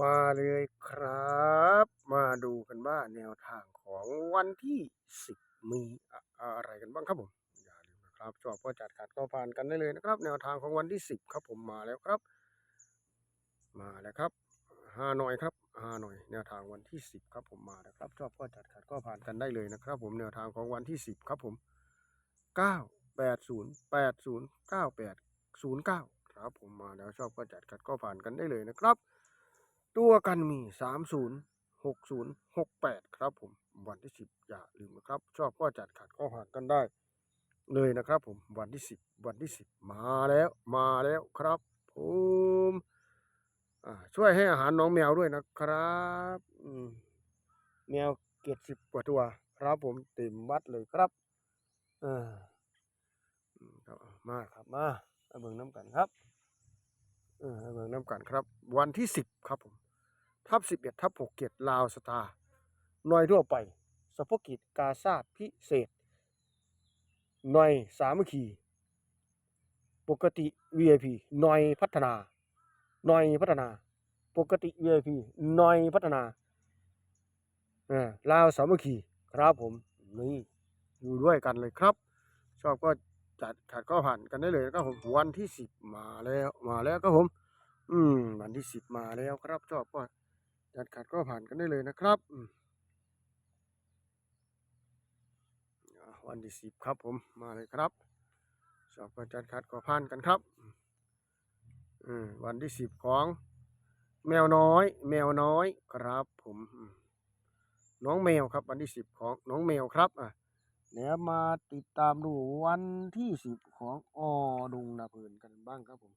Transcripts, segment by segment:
มาเลยครับ มาดูกันว่าแนวทางของวันที่10มีอะอะไรกันบ้างครับผม อย่าลืมนะครับชอบก็จัดขัดก็ผ่านกันได้เลยนะครับ แนวทางของวันที่10ครับผมมาแล้วครับ มาแล้วครับฮาหน่อยครับฮาหน่อยแนวทางวันที่10ครับผมมาแล้วครับ ชอบก็จัดขัดก็ผ่านกันได้เลยนะครับ ผมแนวทางของวันที่10ครับผม9 8 0 8 0 9 8 0 9ครับผมมาแล้วชอบก็จัดขัดก็ผ่านกันได้เลยนะครับ ตัวกันมี 30 60 68 ครับผมวันที่ 10 อย่าลืมนะครับ ชอบก็จัดขัดก็ผ่ากันได้ เลยนะครับผมวันที่ 10 วันที่ 10 มาแล้วมาแล้วครับผมช่วยให้อาหารน้องแมวด้วยนะครับมแมวเกียรสิบกว่าตัว ครับผมเต็มวัดเลยครับมาครับมาเอเบิ่งน้ำกันครับเอเบิ่งน้ำกันครับ วันที่10ครับผม ทับ11ทับ6เกียรติลาวสตาร์หน่วยทั่วไปสปกิจกาซาดพิเศษ หน่วยสามัคคี ปกติ VIP หน่วยพัฒนา หน่วยพัฒนา ปกติ VIP หน่วยพัฒนาอ่าลาวสามัคคีครับผมนี่อยู่ด้วยกันเลยครับ ชอบก็จัดขัดก็ผ่านกันได้เลยนะครับผมวันที่สิบมาแล้วมาแล้วครับผม อืมวันที่สิบมาแล้วครับชอบก็ จัดขัดก็ผ่านกันได้เลยนะครับวันที่สิบครับผมมาเลยครับชอบก็จัดขัดก็ผ่านกันครับวันที่สิบของ แมวน้อย แมวน้อยครับ ผม น้องแมวครับ วันที่สิบของน้องแมวครับอะแล้วมาติดตามดูวันที่สิบของอดุงนาเพลินกันบ้างครับผม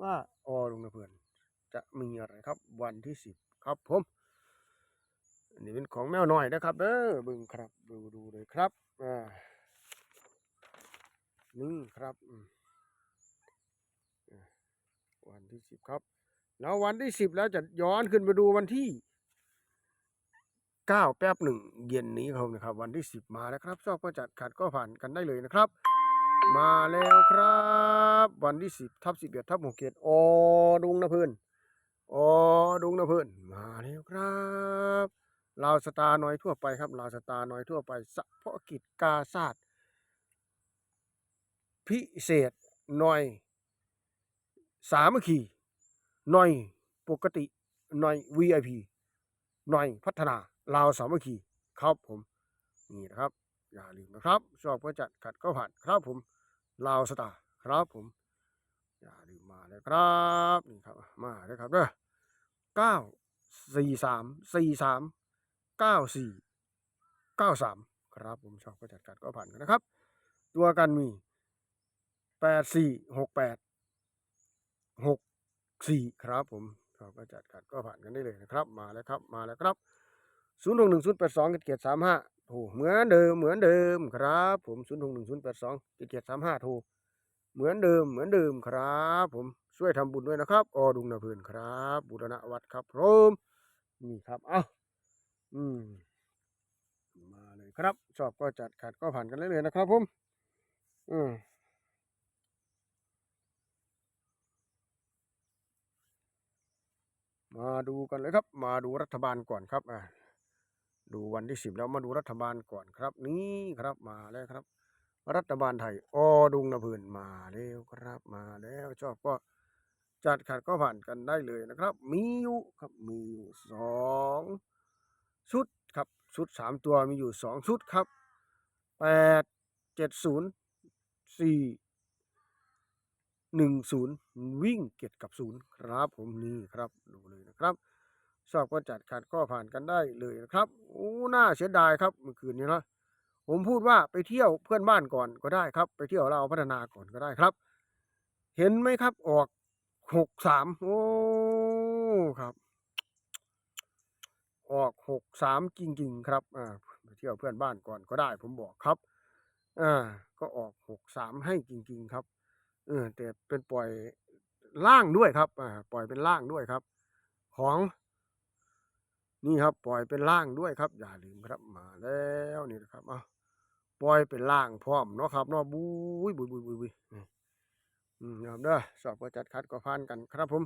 ว่าอดุงนาเพลินจะมีอะไรครับ วันที่สิบ ครับผมอันนี้เป็นของแมวหน้อยนะครับเด้อบึงครับดูดูเลยครับอ่านี่ครับวันที่สิบครับ แล้ววันที่สิบแล้วจะย้อนขึ้นไปดูวันที่เก้าแป๊บหนึ่งเย็นนี้ครับนะครับ วันที่สิบมาแล้วครับชอบก็จัดขัดก็ผ่านกันได้เลยนะครับ มาแล้วครับ วันที่สิบทับสิบเอ็ดทับหกเกตออดุงนะเพื่อนอดุงนะเพื่อน มาแล้ครับลาวสตาร์น้อยทั่วไปครับลาวสตาร์น้อยทั่วไปสะเพาะกิจกาซาดพิเศษหน่อย สามัคคีหน่อยปกติหน่อย VIP หน่อยพัฒนาลาวสามัคคีครับผมนี่นะครับ อย่าลืมนะครับชอบก็จัดขัดก็ผ่านครับผมลาวสตาร์ครับผม อย่าลืมมาเลยครับนี่ครับมาเลยครับเด้อเก้า สี่สามสี่สามเก้าสี่เก้าสามครับผมชอบก็จัดขัดก็ผ่านกันนะครับ ตัวกันมีแปดสี่หกแปดหกสี่ครับผมชอบก็จัดขัดก็ผ่านกันได้เลยนะครับ มาแล้วครับมาแล้วครับศูนย์หกหนึ่งศูนย์แปดสองเกียรติสามห้าโทรเหมือนเดิมเหมือนเดิมครับผมศูนย์หกหนึ่งศูนย์แปดสองเกียรติสามห้าโทรเหมือนเดิมเหมือนเดิมครับผม ช่วยทำบุญด้วยนะครับอดุงนาเพลินครับ บุรณวัดครับผมนี่ครับเอ้าอืมมาเลยครับชอบก็จัดขัดก็ผ่านกันเลยเลยนะครับผมอืมมาดูกันเลยครับ มาดูรัฐบาลก่อนครับอ่าดูวันที่สิบแล้วมาดูรัฐบาลก่อนครับ นี่ครับมาแล้วครับ รัฐบาลไทยอดุงนะเพื่นมาแล้วครับมาแล้วชอบก็ จัดขัดก็ผ่านกันได้เลยนะครับ มีอยู่ครับมีอยู่สองชุดครับชุดสามตัวมีอยู่สองชุดครับแปดเจ็ดศูนย์สี่หนึ่งศูนย์วิ่งเก็ดกับศูนย์ครับผมนี่ครับดูเลยนะครับชอบก็จัดขัดก็ผ่านกันได้เลยนะครับโอ้น่าเสียดายครับเมื่อคืนนี้นะผมพูดว่าไปเที่ยวเพื่อนบ้านก่อนก็ได้ครับ ไปเที่ยวเราพัฒนาก่อนก็ได้ครับ เห็นไหมครับออก หกสามโอ้ครับ ออกหกสามจริงๆครับอ่าไปเที่ยวเพื่อนบ้านก่อนก็ได้ผมบอกครับอ่าก็ออกหกสามให้จริง ๆ ครับเออแต่เป็นปล่อยล่างด้วยครับอ่าปล่อยเป็นล่างด้วยครับ ของนี่ครับ ปล่อยเป็นล่างด้วยครับ อย่าลืมครับมาแล้วนี่นะครับเอาปล่อยเป็นล่างพร้อมเนาะครับเนาะบุ้ยบุ้ยบุ้ยบุ้ยบุ้ย ยอมครับเด้อสอบก็จัดคัดก็ผ่านกันครับผม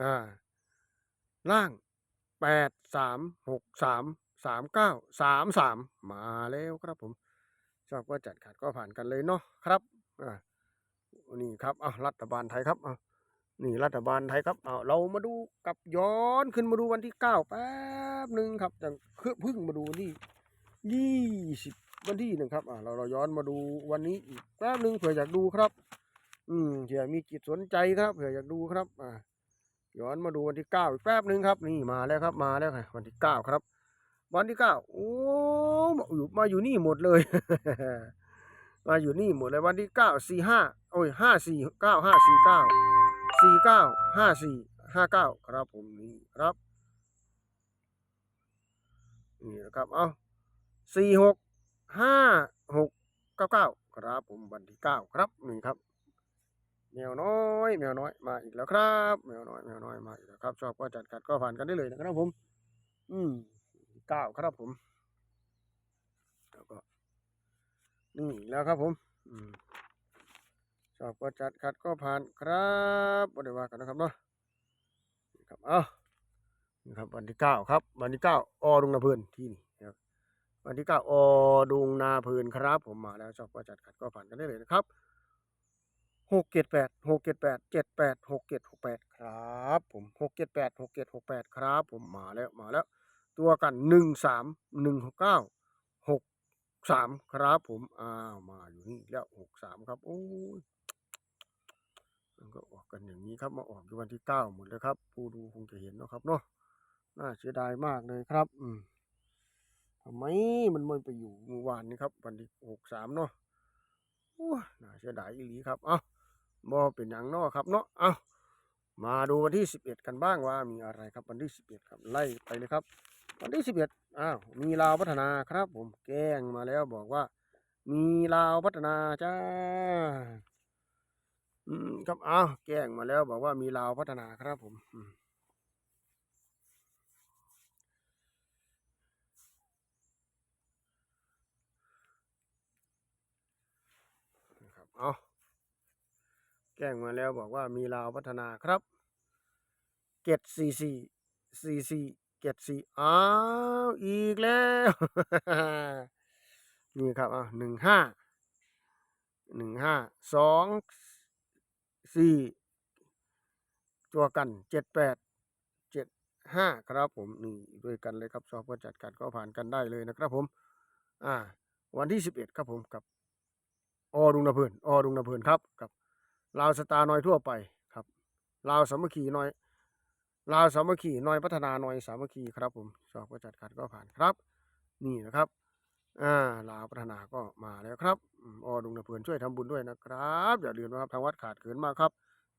อ่าล่างแปดสามหกสามสามเก้าสามสามมาแล้วครับผมชอบก็จัดขัดก็ผ่านกันเลยเนาะครับอ่านี่ครับอะรัฐบาลไทยครับอ่นี่รัฐบาลไทยครับเอาเรามาดูกับย้อนขึ้นมาดูวันที่เก้าแป๊บหนึ่งครับจังคือเพิ่งมาดูนที่ยี่สิบวันที่หนึ่งครับอะเราเราย้อนมาดูวันนี้อีกแป๊บหนึ่งเผื่ออยากดูครับ อืมเผื่อมีจิตสนใจครับเผื่ออยากดูครับ อ่าย้อนมาดูวันที่เก้าอีกแป๊บหนึ่งครับ นี่มาแล้วครับมาแล้วค่ะวันที่เก้าครับ วันที่เก้าโอ้มาอยู่มาอยู่นี่หมดเลย มาอยู่นี่หมดเลยวันที่เก้าสี่ห้าโอ้ยห้าสี่เก้าห้าสี่เก้าสี่เก้าห้าสี่ห้าเก้าครับผมนี่ครับนี่นะครับเอาสี่หกห้าหกเก้าเก้าครับผมวันที่เก้าครับนี่ครับ แมวน้อยแมวน้อยมาอีกแล้วครับแมวน้อยแมวน้อยมาอีกแล้วครับ ชอบก็จัดกัดก็ผ่านกันได้เลยนะครับผม อืมเก้าครับผมแล้วก็นี่แล้วครับผม อืมชอบก็จัดขัดก็ผ่านครับบ่ได้ว่ากันนะครับเนาะนี่ครับเอ้านี่ครับวันที่เก้าครับ วันที่เก้าอดุงนาเพลินที่นี่นะครับวันที่เก้าอดุงนาเพลินครับ ผมมาแล้วชอบก็จัดขัดก็ผ่านกันได้เลยนะครับ หกเจ็ดแปดหกเจ็ดแปดเจ็ดแปดหกเจ็ดหกแปดครับผมหกเจ็ดแปดหกเจ็ดหกแปดครับผมมาแล้วมาแล้ว ตัวกันหนึ่งสามหนึ่งหกเก้าหกสามครับผมอ้าวมาอยู่นี่แล้วหกสามครับ โอ้ยมันก็ออกกันอย่างนี้ครับมาออกอยู่วันที่เก้าหมดเลยครับผู้ดูคงจะเห็นนะครับเนาะน่าเสียดายมากเลยครับ อืมทำไมมันไมันไปอยู่เมื่อวานนี้ครับ วันที่หกสามเนาะโอ้น่าเสียดายอีหลีครับ เอ้า บ่เป็นอย่างนอครับเนาะเอามาดูวันที่สิบเอ็ดกันบ้างว่ามีอะไรครับวันที่สิบเอ็ดครับไล่ไปเลยครับ วันที่สิบเอ็ดอ้าวมีลาวพัฒนาครับ ผมแก้งมาแล้วบอกว่า มีลาวพัฒนาจ้าอืมครับอ้าวแก้งมาแล้วบอกว่ามีลาวพัฒนาครับผมอืมนะครับเอา แจ้งมาแล้วบอกว่ามีลาวพัฒนาครับเจ็ดสี่สี่สี่สี่เจ็ดสี่อ้าวอีกแล้ว นี่ครับอะหนึ่งห้าหนึ่งห้าสองสี่ตัวกันเจ็ดแปดเจ็ดห้าครับผมนี่ด้วยกันเลยครับสอบก็จัดกันก็ผ่านกันได้เลยนะครับผม อ่า วันที่สิบเอ็ดครับผมกับอดุงนเพลินอดุงนเพลินครับกับ ลาวสตาร์น้อยทั่วไปครับลาวสามัคคีน้อยลาวสามัคคีน้อยพัฒนาน้อยสามัคคีครับผมสอบก็จัดขัดก็ผ่านครับ นี่นะครับอ่าลาวพัฒนาก็มาแล้วครับออดุงนาเพลินช่วยทำบุญด้วยนะครับ อย่าลืมนะครับทางวัดขาดเขินมากครับ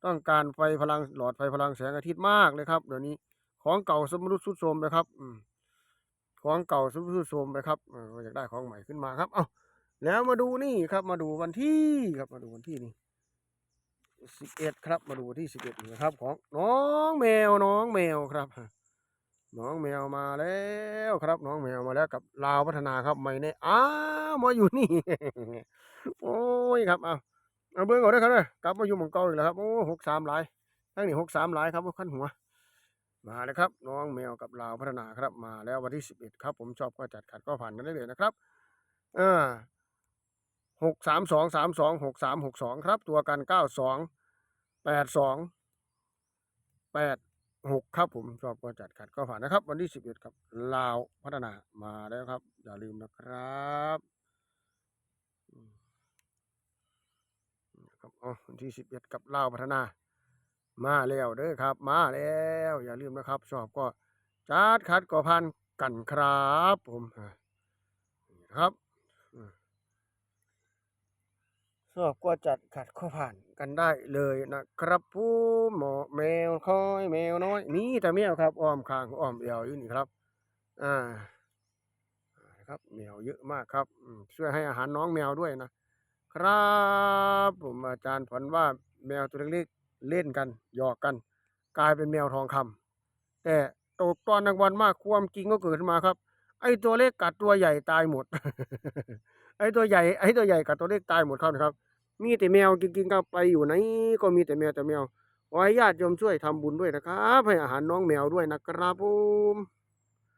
ต้องการไฟพลังหลอดไฟพลังแสงอาทิตย์มากเลยครับเดี๋ยวนี้ของเก่าสมรุดสุดโทรมไปครับอืมของเก่าสมรุดสุดโทรมไปครับเอยากได้ของใหม่ขึ้นมาครับ เอ้าแล้วมาดูนี่ครับมาดูวันที่ครับมาดูวันที่นี่ สิบเอ็ดครับ มาดูที่สิบเอ็ดนะครับ ของน้องแมวน้องแมวครับ น้องแมวมาแล้วครับ น้องแมวมาแล้วกับลาวพัฒนาครับไม่แน่อ้ามาอยู่นี่ โอ้ยครับเอาเอาเบิ้งก่อนนะครับเด้อกลับมาอยู่หมองเก่าอีกแล้วครับโอ้หกสามหลายทั้งนี้หกสามหลายครับขั้นหัว มาเลยครับ น้องแมวกับลาวพัฒนาครับ มาแล้ววันที่สิบเอ็ดครับ ผมชอบก็จัดขัดก็ผ่านกันได้เลยนะครับเออ หกสามสองสามสองหกสามหกสองครับ ตัวกันเก้าสองแปดสองแปดหกครับผมชอบก็จัดขัดก็ผ่านนะครับ วันที่สิบเอ็ดครับลาวพัฒนามาแล้วครับ อย่าลืมนะครับครับอ๋อวันที่สิบเอ็ดกับลาวพัฒนา มาแล้วเด้อครับ มาแล้ว อย่าลืมนะครับชอบก็จัดขัดก็ผ่านกันครับผมครับ ชอบก็จัดขัดข้อผ่านกันได้เลยนะครับผู้หมอแมวคอยแมวน้อยมีแต่แมวครับอ้อมคางอ้อมเอวอยู่นี่ครับ อ่าครับแมวเยอะมากครับช่วยให้อาหารน้องแมวด้วยนะครับ ผมอาจารย์ฝันว่าแมวตัวเล็กๆเล่นกันหยอกกัน กลายเป็นแมวทองคำแต่ตกตอนกลางวันมากความจริงก็เกิดมาครับ ไอ้ตัวเล็กกัดตัวใหญ่ตายหมด ไอ้ตัวใหญ่ไอ้ตัวใหญ่กัดตัวเล็กตายหมดครับนะครับ มีแต่แมวจริงๆก็ไปอยู่ไหนก็มีแต่แมวแต่แมวขอให้ญาติโยมช่วยทำบุญด้วยนะครับ ให้อาหารน้องแมวด้วยนะครับผม